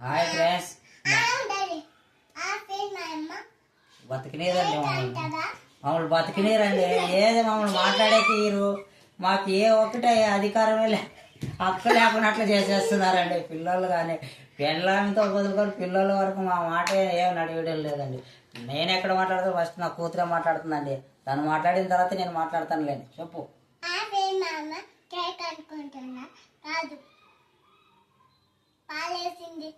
Hi friends బతికినీరండి మమ్మల్ని. బతికినీరండి. ఏది మమ్మల్ని మాట్లాడేకి తీరు మాకు ఏ ఒక్కటే అధికారమే లే. హక్కు లేకున్నట్లు చేసేస్తున్నారండి. పిల్లలు కానీ పెళ్ళామితో వదులుకొని పిల్లల వరకు మా మాట ఏం నడివేయడం లేదండి. నేను ఎక్కడ మాట్లాడితే? ఫస్ట్ నా కూతురే మాట్లాడుతుందండి. తను మాట్లాడిన తర్వాత నేను మాట్లాడతాను లేండి చెప్పు కాదు పాలేసింది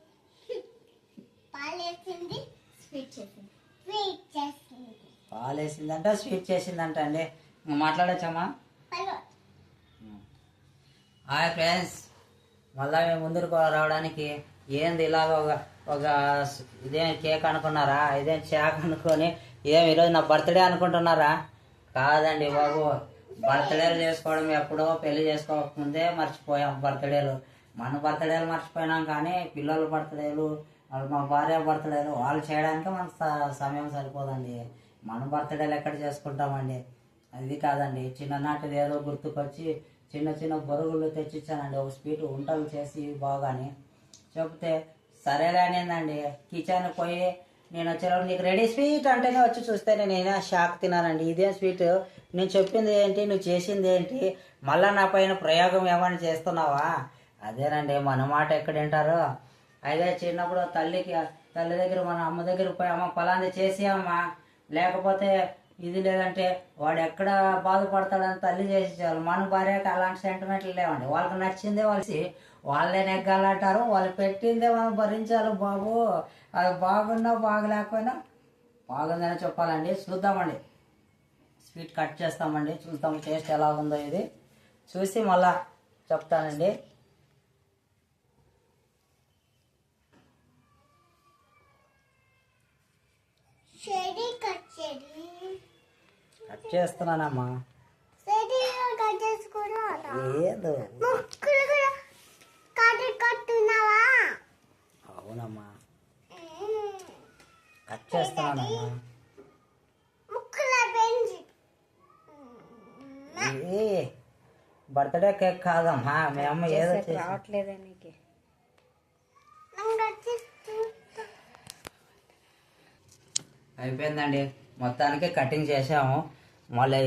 స్వీట్ చేసింది స్వీట్ చేసింది పాలేసిందంట స్వీట్ చేసిందంట అండి. మాట్లాడచ్చమ్మా? Hi friends. మళ్ళా మేము ముందుకు రావడానికి ఏంది ఇలాగ ఒక ఒక ఇదేం కేక్ అనుకున్నారా? ఇదేం చాక్ అనుకొని ఏం ఈరోజు నా బర్త్డే అనుకుంటున్నారా? కాదండి బాబు. బర్త్డేలు చేసుకోవడం ఎప్పుడో పెళ్ళి చేసుకోకముందే మర్చిపోయాం బర్త్డేలు. మన బర్త్డేలు మర్చిపోయినాం కానీ పిల్లల బర్త్డేలు వాళ్ళు మా భార్య బర్త్డేలు వాళ్ళు చేయడానికి మనకు సమయం సరిపోదండి. మన బర్త్డేలు ఎక్కడ చేసుకుంటామండి? అది కాదండి. చిన్ననాటిది ఏదో గుర్తుకొచ్చి చిన్న చిన్న బొరుగులు తెచ్చిచ్చానండి. ఒక స్వీట్ వంటలు చేసి బాగాని. చెప్తే సరేలే కిచెన్ పోయి నేను వచ్చేటప్పుడు నీకు రెడీ స్వీట్ అంటేనే వచ్చి చూస్తే నేను షాక్ తిన్నానండి. ఇదే స్వీట్ నేను చెప్పింది ఏంటి? నువ్వు చేసింది ఏంటి? మళ్ళా నా పైన ప్రయోగం ఏమైనా చేస్తున్నావా? అదేనండి. మన మాట ఎక్కడ వింటారు? అయితే చిన్నప్పుడు తల్లికి తల్లి దగ్గర మన అమ్మ దగ్గర పోయి అమ్మ పలాంది చేసి అమ్మ. లేకపోతే ఇది లేదంటే వాడు ఎక్కడ బాధపడతాడని తల్లి చేసేవాళ్ళు మన భార్యకి అలాంటి సెంటిమెంట్లు లేవండి. వాళ్ళకి నచ్చిందే వాళ్ళకి వాళ్ళే నెగ్గాలంటారు. వాళ్ళు పెట్టిందే మనం భరించాలి బాబు. అది బాగున్నా బాగలేకపోయినా బాగుందని చెప్పాలండి. చూద్దామండి. స్వీట్ కట్ చేస్తామండి. చూద్దాం టేస్ట్ ఎలా ఉందో ఇది. చూసి మళ్ళా చెప్తానండి చెడి కట్ చెడి కట్ చేస్తున్నానమ్మా. కట్టున్నావా? అవునమ్మా. కట్ చేస్తున్నానమ్మా. ఇది బర్త్డే కేక్ కాదమ్మా. మీ అమ్మ ఏదో రావట్లేదా నీకు. అయిపోయిందండి. మొత్తానికి కటింగ్ చేసాము. మళ్ళీ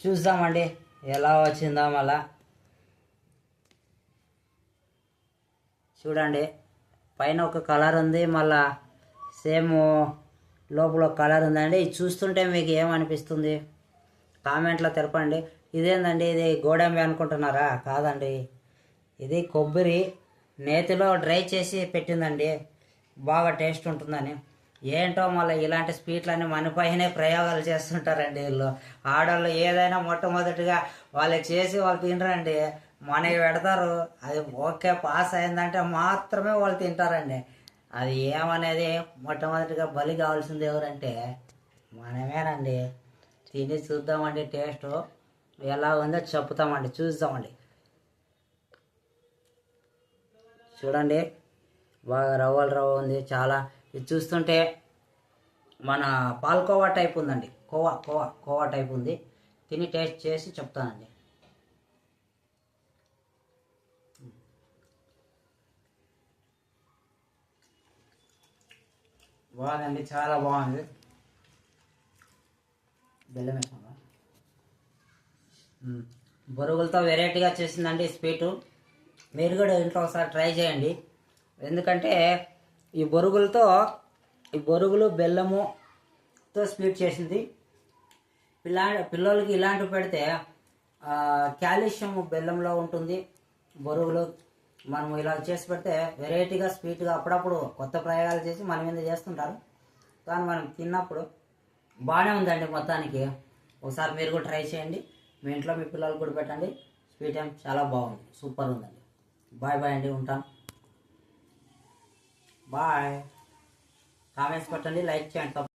చూద్దామండి ఎలా వచ్చిందో మళ్ళా. చూడండి పైన ఒక కలర్ ఉంది మళ్ళా సేమ్ లోపల కలర్ ఉందండి. ఇది చూస్తుంటే మీకు ఏమనిపిస్తుంది కామెంట్లో తెలపండి. ఇదేందండి ఇది గోడంబి అనుకుంటున్నారా? కాదండి. ఇది కొబ్బరి నేతిలో డ్రై చేసి పెట్టిందండి. బాగా టేస్ట్ ఉంటుందని. ఏంటో మళ్ళీ ఇలాంటి స్పీట్లన్నీ మన పైనే ప్రయోగాలు చేస్తుంటారండి వీళ్ళు. ఆడవాళ్ళు ఏదైనా మొట్టమొదటిగా వాళ్ళు చేసి వాళ్ళు తినరండి. మనకి పెడతారు. అది ఓకే పాస్ అయిందంటే మాత్రమే వాళ్ళు తింటారండి. అది ఏమనేది మొట్టమొదటిగా బలి కావాల్సింది ఎవరంటే మనమేనండి. తిని చూద్దామండి టేస్ట్ ఎలా ఉందో చెప్తామండి చూద్దామండి. చూడండి బాగా రవ్వలు రవ్వ ఉంది చాలా ఇది చూస్తుంటే మన పాల్కోవా టైప్ ఉందండి. కోవా కోవా కోవా టైప్ ఉంది. తిని టేస్ట్ చేసి చెప్తానండి. బాగుందండి చాలా బాగుంది. బెల్లం వేసామా బొరుగులతో వెరైటీగా చేసిందండి స్వీటు. మీరు కూడా ఇంట్లో ఒకసారి ట్రై చేయండి. ఎందుకంటే ఈ బొరుగులతో ఈ బొరుగులు బెల్లముతో స్వీట్ చేసింది. పిల్లా పిల్లలకి ఇలాంటివి పెడితే కాల్షియం బెల్లంలో ఉంటుంది. బొరుగులు మనం ఇలా చేసి పెడితే వెరైటీగా స్వీట్గా అప్పుడప్పుడు కొత్త ప్రయోగాలు చేసి మన మీద చేస్తుంటారు. కానీ మనం తిన్నప్పుడు బాగానే ఉందండి మొత్తానికి. ఒకసారి మీరు కూడా ట్రై చేయండి. మీ ఇంట్లో మీ పిల్లలు కూడా పెట్టండి. స్వీట్ ఏం చాలా బాగుంది. సూపర్ ఉందండి. బాయ్ బాయ్ అండి ఉంటాను. బాయ్. కామెంట్స్ పెట్టండి లైక్ చేయండి.